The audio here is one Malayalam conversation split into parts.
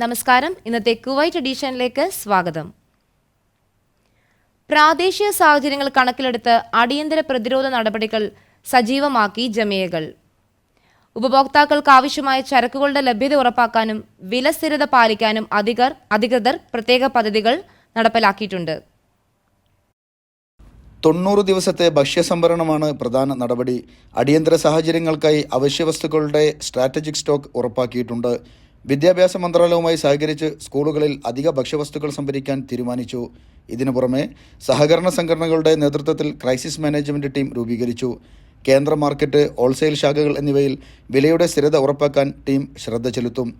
നമസ്കാരം. ഇന്നത്തെ കുവൈറ്റ് എഡീഷനിലേക്ക് സ്വാഗതം. പ്രാദേശിക സാഹചര്യങ്ങൾ കണക്കിലെടുത്ത് അടിയന്തര പ്രതിരോധ നടപടികൾ സജീവമാക്കി ജമിയകൾ. ഉപഭോക്താക്കൾക്ക് ആവശ്യമായ ചരക്കുകളുടെ ലഭ്യത ഉറപ്പാക്കാനും വില സ്ഥിരത പാലിക്കാനും അധികർ അധികൃതർ പ്രത്യേക പദ്ധതികൾ നടപ്പിലാക്കിയിട്ടുണ്ട്. തൊണ്ണൂറ് ദിവസത്തെ ഭക്ഷ്യസംഭരണമാണ് പ്രധാന നടപടി. അടിയന്തര സാഹചര്യങ്ങൾക്കായി അവശ്യവസ്തുക്കളുടെ സ്ട്രാറ്റജിക് സ്റ്റോക്ക് ഉറപ്പാക്കിയിട്ടുണ്ട്. വിദ്യാഭ്യാസ മന്ത്രാലയവുമായി സഹകരിച്ച് സ്കൂളുകളിൽ അധിക ഭക്ഷ്യവസ്തുക്കൾ സംഭരിക്കാൻ തീരുമാനിച്ചു. ഇതിനു പുറമെ സഹകരണ സംഘടനകളുടെ നേതൃത്വത്തിൽ ക്രൈസിസ് മാനേജ്മെന്റ് ടീം രൂപീകരിച്ചു. കേന്ദ്ര മാർക്കറ്റ് ഹോൾസെയിൽ ശാഖകൾ എന്നിവയിൽ വിലയുടെ സ്ഥിരത ഉറപ്പാക്കാൻ ടീം ശ്രദ്ധ ചെലുത്തും.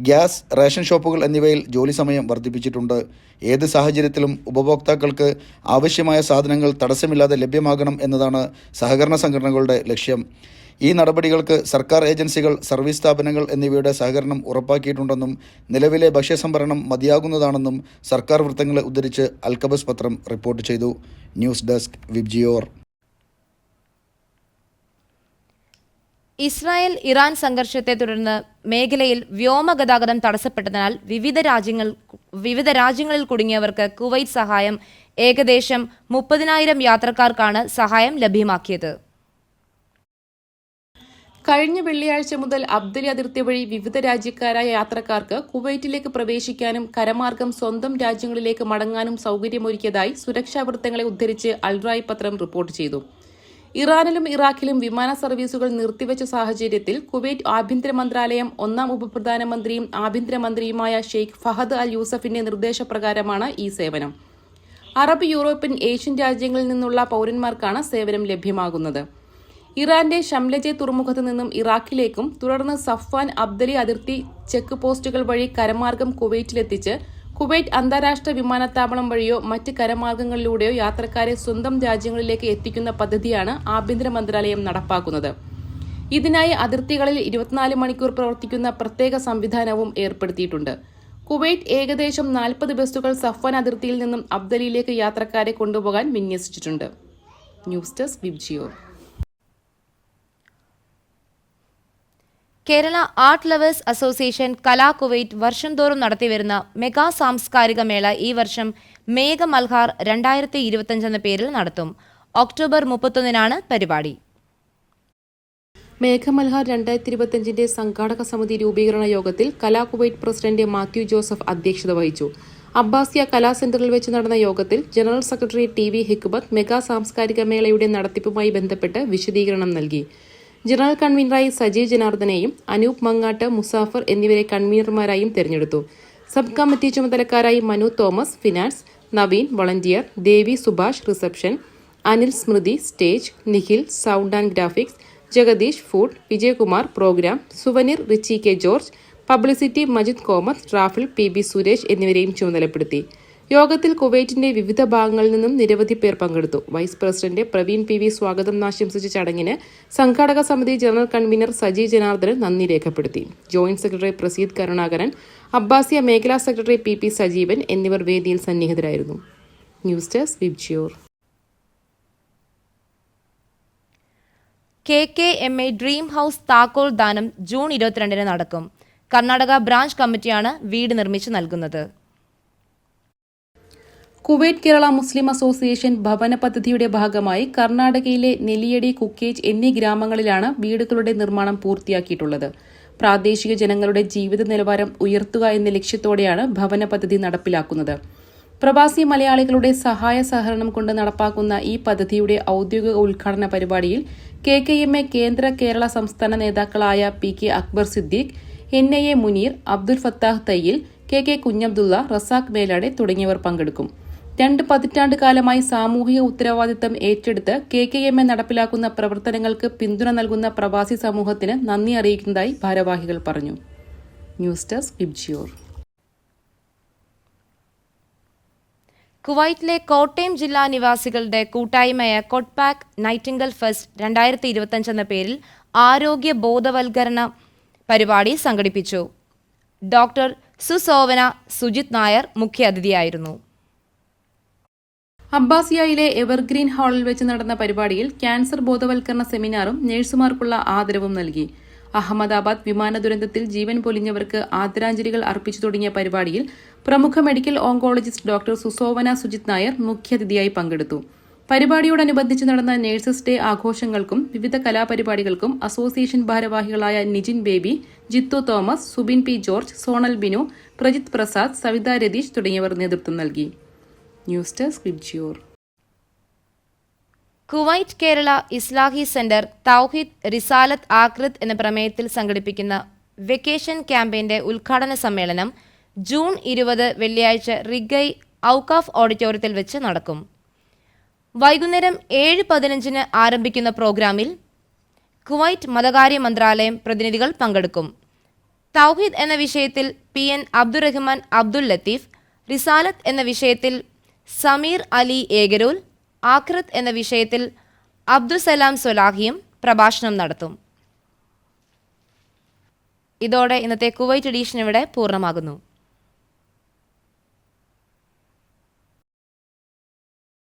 ഗ്യാസ് റേഷൻ ഷോപ്പുകൾ എന്നിവയിൽ ജോലി സമയം വർദ്ധിപ്പിച്ചിട്ടുണ്ട്. ഏത് സാഹചര്യത്തിലും ഉപഭോക്താക്കൾക്ക് ആവശ്യമായ സാധനങ്ങൾ തടസ്സമില്ലാതെ ലഭ്യമാകണം എന്നതാണ് സഹകരണ സംഘടനകളുടെ ലക്ഷ്യം. ഈ നടപടികൾക്ക് സർക്കാർ ഏജൻസികൾ സർവീസ് സ്ഥാപനങ്ങൾ എന്നിവയുടെ സഹകരണം ഉറപ്പാക്കിയിട്ടുണ്ടെന്നും നിലവിലെ ഭക്ഷ്യസംഭരണം മതിയാകുന്നതാണെന്നും സർക്കാർ വൃത്തങ്ങളെ ഉദ്ധരിച്ച് അൽക്കബസ് പത്രം റിപ്പോർട്ട് ചെയ്തു. News desk VIBGYOR. Israel Iran സംഘർഷത്തെ തുടർന്ന് മേഖലയിൽ വ്യോമഗതാഗതം തടസ്സപ്പെട്ടതിനാൽ വിവിധ രാജ്യങ്ങൾ വിവിധ രാജ്യങ്ങളിൽ കുടുങ്ങിയവർക്ക് കുവൈറ്റ് സഹായം. ഏകദേശം മുപ്പതിനായിരം യാത്രക്കാർക്കാണ് സഹായം ലഭ്യമാക്കിയത്. കഴിഞ്ഞ വെള്ളിയാഴ്ച മുതൽ അബ്ദലി അതിർത്തി വഴി വിവിധ രാജ്യക്കാരായ യാത്രക്കാർക്ക് കുവൈറ്റിലേക്ക് പ്രവേശിക്കാനും കരമാർഗം സ്വന്തം രാജ്യങ്ങളിലേക്ക് മടങ്ങാനും സൌകര്യമൊരുക്കിയതായി സുരക്ഷാ വൃത്തങ്ങളെ ഉദ്ധരിച്ച് അൽറായ് പത്രം റിപ്പോർട്ട് ചെയ്തു. ഇറാനിലും ഇറാഖിലും വിമാന സർവീസുകൾ നിർത്തിവച്ച സാഹചര്യത്തിൽ കുവൈറ്റ് ആഭ്യന്തര മന്ത്രാലയം ഒന്നാം ഉപപ്രധാനമന്ത്രിയും ആഭ്യന്തരമന്ത്രിയുമായ ഷെയ്ഖ് ഫഹദ് അൽ യൂസഫിന്റെ നിർദ്ദേശപ്രകാരമാണ് ഈ സേവനം. അറബ് യൂറോപ്യൻ ഏഷ്യൻ രാജ്യങ്ങളിൽ നിന്നുള്ള പൌരന്മാർക്കാണ് സേവനം ലഭ്യമാകുന്നത്. ഇറാന്റെ ഷംലജെ തുറമുഖത്ത് നിന്നും ഇറാഖിലേക്കും തുടർന്ന് സഫ്വാൻ അബ്ദലി അതിർത്തി ചെക്ക് പോസ്റ്റുകൾ വഴി കരമാർഗം കുവൈറ്റിലെത്തിച്ച് കുവൈറ്റ് അന്താരാഷ്ട്ര വിമാനത്താവളം വഴിയോ മറ്റ് കരമാർഗങ്ങളിലൂടെയോ യാത്രക്കാരെ സ്വന്തം രാജ്യങ്ങളിലേക്ക് എത്തിക്കുന്ന പദ്ധതിയാണ് ആഭ്യന്തര മന്ത്രാലയം നടപ്പാക്കുന്നത്. ഇതിനായി അതിർത്തികളിൽ ഇരുപത്തിനാല് മണിക്കൂർ പ്രവർത്തിക്കുന്ന പ്രത്യേക സംവിധാനവും ഏർപ്പെടുത്തിയിട്ടുണ്ട്. കുവൈറ്റ് ഏകദേശം നാൽപ്പത് ബസ്സുകൾ സഫ്വാൻ അതിർത്തിയിൽ നിന്നും അബ്ദലിയിലേക്ക് യാത്രക്കാരെ കൊണ്ടുപോകാൻ വിന്യസിച്ചിട്ടുണ്ട്. News desk VIBGYOR Kerala art lovers association Kala Kuwait വർഷം തോറും നടത്തിവരുന്ന മെഗാ സാംസ്കാരിക മേള ഈ വർഷം മേഘ മൽഹാർ രണ്ടായിരത്തി ഇരുപത്തിയഞ്ച് എന്ന പേരിൽ നടത്തും. ഒക്ടോബർ മുപ്പത്തൊന്നിനാണ് പരിപാടി. മേഘമൽഹാർ രണ്ടായിരത്തി ഇരുപത്തിയഞ്ചിന്റെ സംഘാടക സമിതി രൂപീകരണ യോഗത്തിൽ കലാ കുവൈറ്റ് പ്രസിഡന്റ് മാത്യു ജോസഫ് അധ്യക്ഷത വഹിച്ചു. അബ്ബാസിയ കലാ സെന്ററിൽ വെച്ച് നടന്ന യോഗത്തിൽ general secretary T V ഹിക്ബത്ത് mega സാംസ്കാരിക മേളയുടെ നടത്തിപ്പുമായി ബന്ധപ്പെട്ട് വിശദീകരണം നൽകി. ജനറൽ കൺവീനറായി സജീവ് ജനാർദ്ദനെയും അനൂപ് മങ്ങാട്ട് മുസാഫർ എന്നിവരെ കൺവീനർമാരായും തെരഞ്ഞെടുത്തു. Sub committee ചുമതലക്കാരായി Manu Thomas finance Naveen volunteer Devi Subhash reception Anil Smriti stage Nikhil sound and graphics Jagadeesh food Vijayakumar programme souvenir Richie K George publicity Majid Komath raffle P B Suresh എന്നിവരെയും ചുമതലപ്പെടുത്തി. യോഗത്തിൽ കുവൈറ്റിന്റെ വിവിധ ഭാഗങ്ങളിൽ നിന്നും നിരവധി പേർ പങ്കെടുത്തു. Vice president Praveen P V സ്വാഗതം ആശംസിച്ച ചടങ്ങിന് സംഘാടക സമിതി ജനറൽ കൺവീനർ സജി ജനാർദ്ദനൻ നന്ദി രേഖപ്പെടുത്തി. Joint secretary Praseed Karunakaran Abbasiya മേഖലാ സെക്രട്ടറി പി പി സജീവൻ എന്നിവർ വേദിയിൽ സന്നിഹിതരായിരുന്നു. News desk K K M A dream house താക്കോൽ ദാനം ജൂൺ ഇരുപത്തിരണ്ടിന് നടക്കും. കർണാടക ബ്രാഞ്ച് കമ്മിറ്റിയാണ് വീട് നിർമ്മിച്ചു നൽകുന്നത്. കുവൈറ്റ് കേരള മുസ്ലിം അസോസിയേഷൻ ഭവന പദ്ധതിയുടെ ഭാഗമായി കർണാടകയിലെ നെല്ലിയടി കുക്കേജ് എന്നീ ഗ്രാമങ്ങളിലാണ് വീടുകളുടെ നിർമ്മാണം പൂർത്തിയാക്കിയിട്ടുള്ളത്. പ്രാദേശിക ജനങ്ങളുടെ ജീവിത നിലവാരം ഉയർത്തുക എന്ന ലക്ഷ്യത്തോടെയാണ് ഭവന പദ്ധതി നടപ്പിലാക്കുന്നത്. പ്രവാസി മലയാളികളുടെ സഹായ സഹകരണം കൊണ്ട് നടപ്പാക്കുന്ന ഈ പദ്ധതിയുടെ ഔദ്യോഗിക ഉദ്ഘാടന പരിപാടിയിൽ കെ കെ എം എ കേന്ദ്ര കേരള സംസ്ഥാന നേതാക്കളായ P K Akbar Siddique N I A Muneer Abdul Fathah Thayyil K K Kunhabdulla Razak Melade തുടങ്ങിയവർ പങ്കെടുക്കും. രണ്ട് പതിറ്റാണ്ട് കാലമായി സാമൂഹിക ഉത്തരവാദിത്തം ഏറ്റെടുത്ത് കെ കെ എം എ നടപ്പിലാക്കുന്ന പ്രവർത്തനങ്ങൾക്ക് പിന്തുണ നൽകുന്ന പ്രവാസി സമൂഹത്തിന് നന്ദി അറിയിക്കുന്നതായി ഭാരവാഹികൾ പറഞ്ഞു. ന്യൂസ് ഡെസ്ക് വിബ്ജിയോർ കുവൈറ്റിലെ കോട്ടയം ജില്ലാ നിവാസികളുടെ കൂട്ടായ്മയായ കൊട്ട്പാക് നൈറ്റിംഗൽ ഫെസ്റ്റ് രണ്ടായിരത്തി ഇരുപത്തഞ്ച് എന്ന പേരിൽ ആരോഗ്യ ബോധവൽക്കരണ പരിപാടി സംഘടിപ്പിച്ചു. ഡോക്ടർ സുസോവന സുജിത് നായർ മുഖ്യാതിഥിയായിരുന്നു. അബ്ബാസിയയിലെ എവർഗ്രീൻ ഹാളിൽ വെച്ച് നടന്ന പരിപാടിയിൽ ക്യാൻസർ ബോധവൽക്കരണ സെമിനാറും നഴ്സുമാർക്കുള്ള ആദരവും നൽകി. അഹമ്മദാബാദ് വിമാന ദുരന്തത്തിൽ ജീവൻ പൊലിഞ്ഞവർക്ക് ആദരാഞ്ജലികൾ അർപ്പിച്ചു തുടങ്ങിയ പരിപാടിയിൽ പ്രമുഖ medical oncologist doctor Susovana Sujith Nair മുഖ്യാതിഥിയായി പങ്കെടുത്തു. പരിപാടിയോടനുബന്ധിച്ച് നടന്ന നഴ്സസ് ഡേ ആഘോഷങ്ങൾക്കും വിവിധ കലാപരിപാടികൾക്കും അസോസിയേഷൻ ഭാരവാഹികളായ നിജിൻ ബേബി ജിത്തു തോമസ് സുബിൻ പി ജോർജ് സോണൽ ബിനു പ്രജിത് പ്രസാദ് സവിത രതീഷ് തുടങ്ങിയവർ നേതൃത്വം നൽകി. News desk VIBGYOR Kuwait Kerala Islahi centre തൗഹിദ് റിസാലത്ത് ആക്രിത് എന്ന പ്രമേയത്തിൽ സംഘടിപ്പിക്കുന്ന വെക്കേഷൻ ക്യാമ്പയിന്റെ ഉദ്ഘാടന സമ്മേളനം ജൂൺ ഇരുപത് വെള്ളിയാഴ്ച റിഗൈ ഔക്കാഫ് ഓഡിറ്റോറിയത്തിൽ വെച്ച് നടക്കും. വൈകുന്നേരം ഏഴ് പതിനഞ്ചിന് ആരംഭിക്കുന്ന പ്രോഗ്രാമിൽ കുവൈറ്റ് മതകാര്യ മന്ത്രാലയം പ്രതിനിധികൾ പങ്കെടുക്കും. തൗഹീദ് എന്ന വിഷയത്തിൽ പി എൻ അബ്ദുറഹ്മാൻ അബ്ദുൽ ലത്തീഫ് റിസാലത്ത് എന്ന വിഷയത്തിൽ സമീർ അലി ഏഗരൂൽ ആഖിറത്ത് എന്ന വിഷയത്തിൽ അബ്ദുസലാം സൊലാഹിയും പ്രഭാഷണം നടത്തും. ഇതോടെ ഇന്നത്തെ കുവൈറ്റ് എഡീഷൻ ഇവിടെ പൂർണമാകുന്നു.